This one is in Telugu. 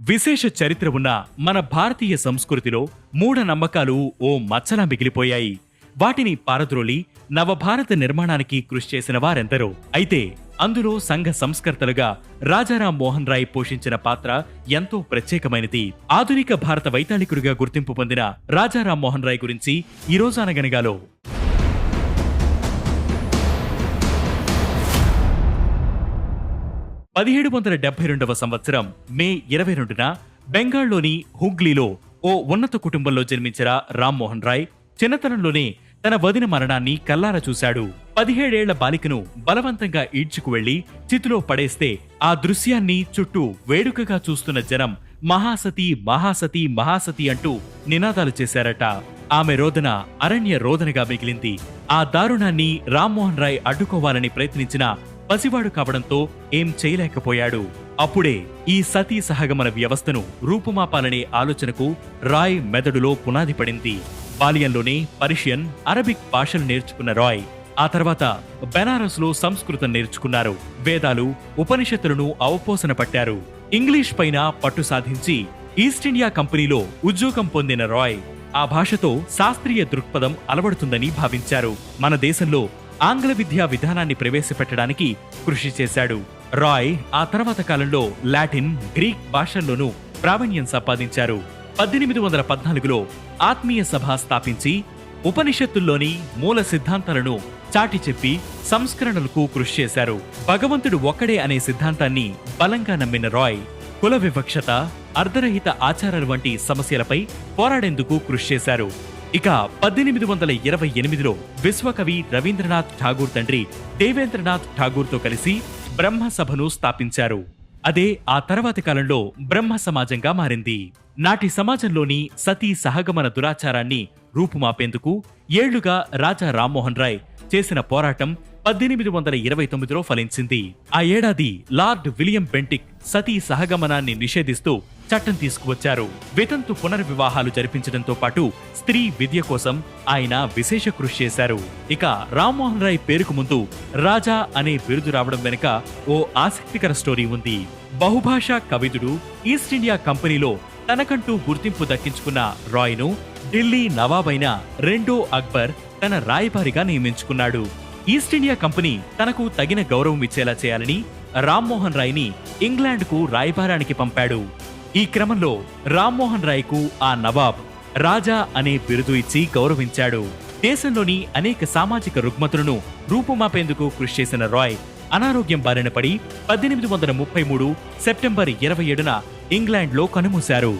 విశేష చరిత్ర ఉన్న మన భారతీయ సంస్కృతిలో మూఢ నమ్మకాలు ఓ మచ్చలా మిగిలిపోయాయి. వాటిని పారద్రోలి నవభారత నిర్మాణానికి కృషి చేసిన వారెందరో. అయితే అందులో సంఘ సంస్కర్తలుగా రాజారాం మోహన్ రాయ్ పోషించిన పాత్ర ఎంతో ప్రత్యేకమైనది. ఆధునిక భారత వైతాళికుడిగా గుర్తింపు పొందిన రాజారాం మోహన్ రాయ్ గురించి ఈ అనగనగాలో. పదిహేడు వందల డెబ్బై రెండవ సంవత్సరం మే ఇరవై రెండున బెంగాల్లోని హుగ్లీలో ఓ ఉన్నత కుటుంబంలో జన్మించిన రామ్మోహన్ రాయ్ చిన్నతనంలోనే తన వదిన మరణాన్ని కల్లారా చూశాడు. పదిహేడేళ్ళ బాలికను బలవంతంగా ఈడ్చుకు వెళ్ళి చితిలో పడేస్తే ఆ దృశ్యాన్ని చుట్టూ వేడుకగా చూస్తున్న జనం మహాసతి మహాసతి మహాసతి అంటూ నినాదాలు చేశారట. ఆమె రోదన అరణ్య రోదనగా మిగిలింది. ఆ దారుణాన్ని రామ్మోహన్ రాయ్ అడ్డుకోవాలని ప్రయత్నించిన పసివాడు కావడంతో ఏం చేయలేకపోయాడు. అప్పుడే ఈ సతీ సహగమన వ్యవస్థను రూపుమాపాలనే ఆలోచనకు రాయ్ మెదడులో పునాది పడింది బాల్యంలోనే పర్షియన్ అరబిక్ భాషలు నేర్చుకున్న రాయ్ ఆ తర్వాత బెనారస్లో సంస్కృతం నేర్చుకున్నారు. వేదాలు ఉపనిషత్తులను అవపోసన పట్టారు. ఇంగ్లీష్ పైన పట్టు సాధించి ఈస్ట్ ఇండియా కంపెనీలో ఉద్యోగం పొందిన రాయ్ ఆ భాషతో శాస్త్రీయ దృక్పథం అలవడుతుందని భావించారు. మన దేశంలో ఆంగ్ల విద్యా విధానాన్ని ప్రవేశపెట్టడానికి కృషి చేశాడు. రాయ్ ఆ తర్వాత కాలంలో లాటిన్ గ్రీక్ భాషల్లోనూ ప్రావీణ్యం సంపాదించారు. పద్దెనిమిది వందల పద్నాలుగులో ఆత్మీయ సభ స్థాపించి ఉపనిషత్తుల్లోని మూల సిద్ధాంతాలను చాటి చెప్పి సంస్కరణలకు కృషి చేశారు. భగవంతుడు ఒక్కడే అనే సిద్ధాంతాన్ని బలంగా నమ్మిన రాయ్ కుల వివక్షత అర్ధరహిత ఆచారాలు వంటి సమస్యలపై పోరాడేందుకు కృషి చేశారు. ఇక పద్దెనిమిది వందల ఇరవై ఎనిమిదిలో విశ్వకవి రవీంద్రనాథ్ ఠాగూర్ తండ్రి దేవేంద్రనాథ్ ఠాగూర్తో కలిసి బ్రహ్మ సభను స్థాపించారు. అదే ఆ తర్వాతి కాలంలో బ్రహ్మ సమాజంగా మారింది. నాటి సమాజంలోని సతీ సహగమన దురాచారాన్ని రూపుమాపేందుకు ఏళ్ళుగా రాజా రామ్మోహన్ రాయ్ చేసిన పోరాటం పద్దెనిమిది వందల ఇరవై తొమ్మిదిలో ఫలించింది. ఆ ఏడాది లార్డ్ విలియం బెంటిక్ సతీ సహగమనాన్ని నిషేధిస్తూ చట్టం తీసుకువచ్చారు. వితంతు పునర్వివాహాలు జరిపించడంతో పాటు స్త్రీ విద్య కోసం ఆయన విశేష కృషి చేశారు. ఇక రామ్మోహన్ రాయ్ పేరుకు ముందు రాజా అనే బిరుదు రావడం వెనుక ఓ ఆసక్తికర స్టోరీ ఉంది. బహుభాషా కవిదుడు ఈస్ట్ ఇండియా కంపెనీలో తనకంటూ గుర్తింపు దక్కించుకున్న రాయ్ను ఢిల్లీ నవాబైన రెండో అక్బర్ తన రాయబారిగా నియమించుకున్నాడు. ఈస్ట్ ఇండియా కంపెనీ తనకు తగిన గౌరవం ఇచ్చేలా చేయాలని రామ్మోహన్ రాయ్ని ఇంగ్లాండ్కు రాయబారానికి పంపాడు. ఈ క్రమంలో రామ్మోహన్ రాయ్కు ఆ నవాబ్ రాజా అనే బిరుదు ఇచ్చి గౌరవించాడు. దేశంలోని అనేక సామాజిక రుగ్మతులను రూపుమాపేందుకు కృషి చేసిన రాయ్ అనారోగ్యం బారిన పడి పద్దెనిమిది వందల ముప్పై మూడు సెప్టెంబర్ ఇరవై ఏడున ఇంగ్లాండ్లో కనుమూశారు.